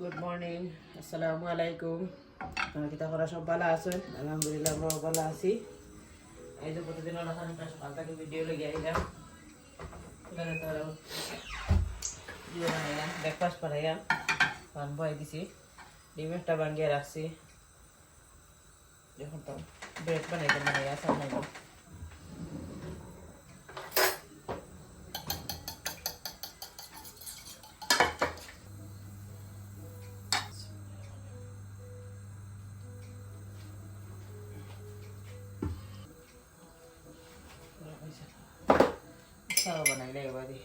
Good morning আসসালামু আলাইকুম আপনারা কিতা করা সব ভালো আছেন আলহামদুলিল্লাহ, আমরাও ভালো আছি। এই যে প্রতিদিন ওখানে সকালটাকে ভিডিও লেগে আইলাম এখানে ব্রেকফাস্ট বানাইলাম পান বয়ে দিছি। ডিম একটা ভাঙ্গিয়ে রাখছি। যখন তো ব্রেড বানাইতে মানে আসাম নাই Sao বানাইলে এবারে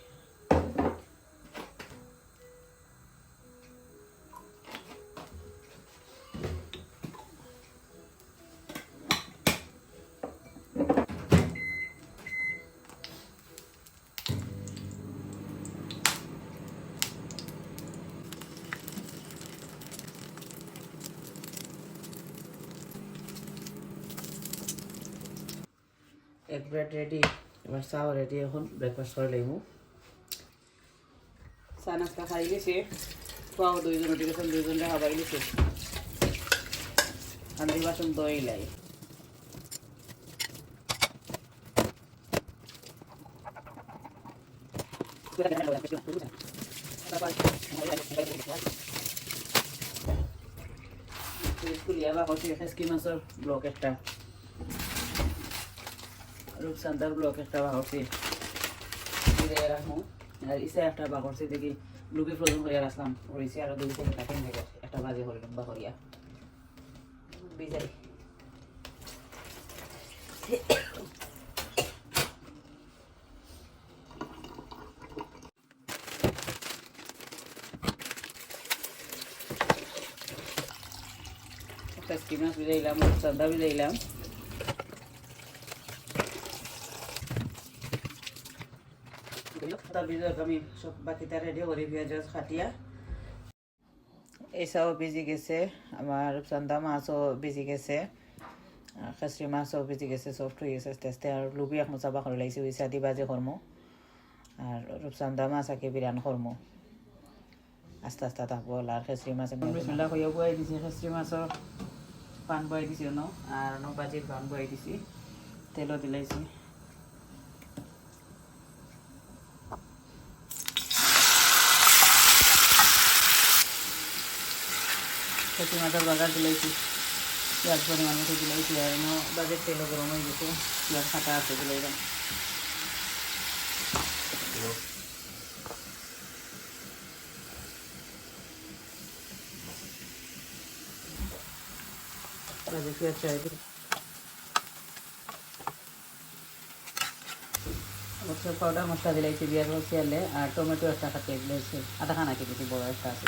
এক ব্রেড রেডি এবার চাও রেডি এখন ব্রেকফাস্ট করে লইব চা নাস্তা খাই গেছে। খোয়াও দুইজন উঠে গেছেন দুইজন খাবাই গেছে। হাঁড়ি বাসন দই লাই। মাছের ব্লক একটা রূপসান্তার ব্লক একটা রাখব আর ইসে একটা বাহরছি দেখি লুপি ফ্রোজন করিয়া রাখলাম ওইসে আরও দুই থেকে কাটিং থেকে। একটা বাজে করলাম বাহরিয়া বিজাই। একটা স্কিমাস রূপসান্তা বিলাইলাম তার ভিতরে আমি সব বাকিটা রেডি করি পেঁয়াজ খাটিয়া এইসব ভিজি গেছে আমার রূপচান্দা মাছও ভিজি গেছে খাসরি মাছও ভিজি গেছে সফট হয়ে গেছে আস্তে আস্তে আর লুবি এখন চাবা করে লাগছে ওই সাদি বাজে কর্ম আর রূপচান্দা মাছ আগে বিরান কর্ম আস্তে আস্তে থাকব আর খেসরি মাছ বিসমিল্লা কইয়া বয়াই দিছি খেসরি মাছও পান বয়াই দিছি ন আর ন বাজির পান বয়াই দিছি তেলও দিলাইছি। খেসরি মাছের বাজার দিলাইছি। পেঁয়াজ পরিমাণ মতো দিলাইছি, আর বাজের তেলও গরম হয়ে গেছে পেঁয়াজ কাটা আছে দিলাইলাম। বাজে পেঁয়াজ চাই পাউডার মশলা দিলাইছি, বিয়ার বসিয়ালে আর টমেটো একটা কাটিয়ে দিলাইছি। আধা খানা কেটেছি বড় একটা আছে।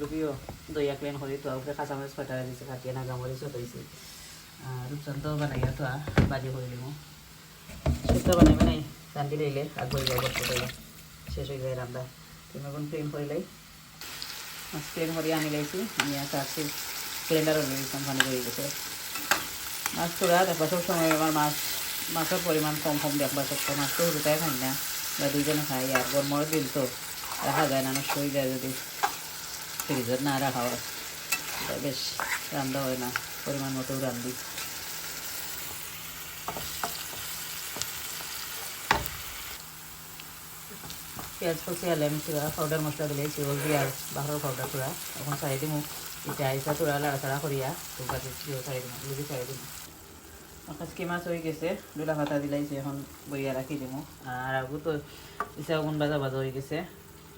লুকিও দইয়া ক্লিন করি তো ওকে কাঁচা মরিচ ফাটা দিছে কাটিয়ে নাগা মরিচ হইছে রূপচন্দ বানাইয়া তো বাজি করে দিব সুতা বানাই বানাই রান্ধি লইলে আগবাই যায় করতে পাইলে শেষ হয়ে যায় রান্না তুমি এখন ক্লিন করিলাই মাছ ক্লিন করে আনি লাইছি আমি আসছি সিলিন্ডারও নিয়ে দিতাম পানি হয়ে গেছে মাছ তোরা দেখবা সব সময় আমার মাছ মাছের পরিমাণ কম কম দেখবা সব সময় মাছ তো দুটাই খাই না বা দুইজনে খাই আর গরমের দিন তো রাখা যায় না, নষ্ট হয়ে যায় যদি। ফ্রিজত না রাখা হয় বেশ রান্ধা হয় না, পরিমাণ মতো রান্ধি। পেঁয়াজ কষি আলে আমি চূড়া পাউডার মশলা দিলে চিরল দিয়ে আর বাহারের পাউডার চূড়া এখন চাই দিম এটা আইসা চূড়া লাড়াচাড়া করিয়া তো কাজে চাই দিম, যদি চাই দিম। আজকে মাছ হয়ে গেছে ডোলা পাতা দিলাইছে, এখন বইয়া রাখি দিব আর আগু তো ইসা আগুন বাজা বাজা হয়ে গেছে,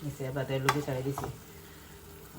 নিচে বাতে লুকি ছাড়াই দিছি।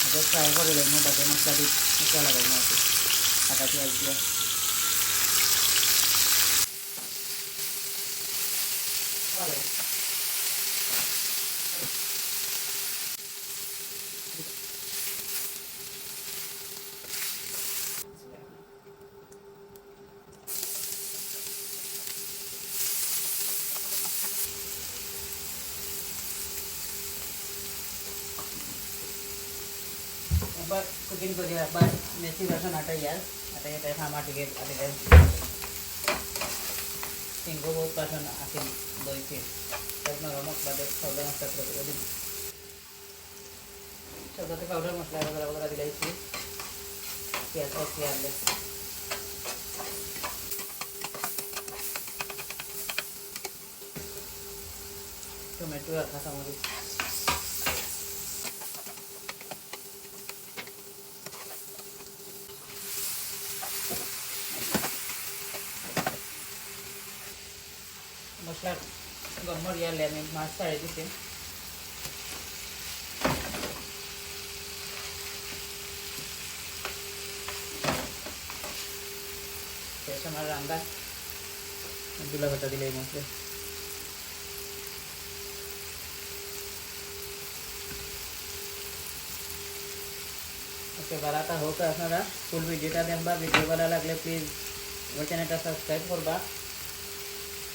এটা ফ্রাই করে লাগবো তাতে মশলা দিয়ে মশলা লাগাবো আর কি আটা পেঁয়াজ দিয়ে একবার কুকিং করি একবার মেসি ভার্সন আটা ইয়ার আটা এটা খামা টিকে আটা সিংহ বহুত পার্সন আসেন দইছে আপনার রমক বাদে পাউডার মশলা করে করে দিন সবটাতে পাউডার মশলা বগরা বগরা দিলাইছি পেঁয়াজ আর পেঁয়াজ টমেটো আর কাঁচামরিচ মশলার গরম ইয়ালে আমি মাছ ছাড়ে দিছি শেষ আমার রান্না দুলা ভাতা দিলে এই মশলা ওকে বালাটা হোক আপনারা ফুল ভিডিওটা দেখবা ভিডিও ভালো লাগলে প্লিজ আমার চ্যানেলটা সাবস্ক্রাইব করবা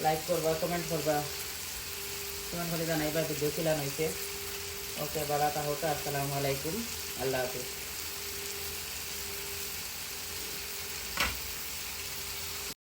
লাইক করবা কমেন্ট করবা কমেন্ট করে জানাইবা ভিডিও কিলান হয়েছে ওকে বালাটা হোক আসসালামু আলাইকুম আল্লাহ হাফিজ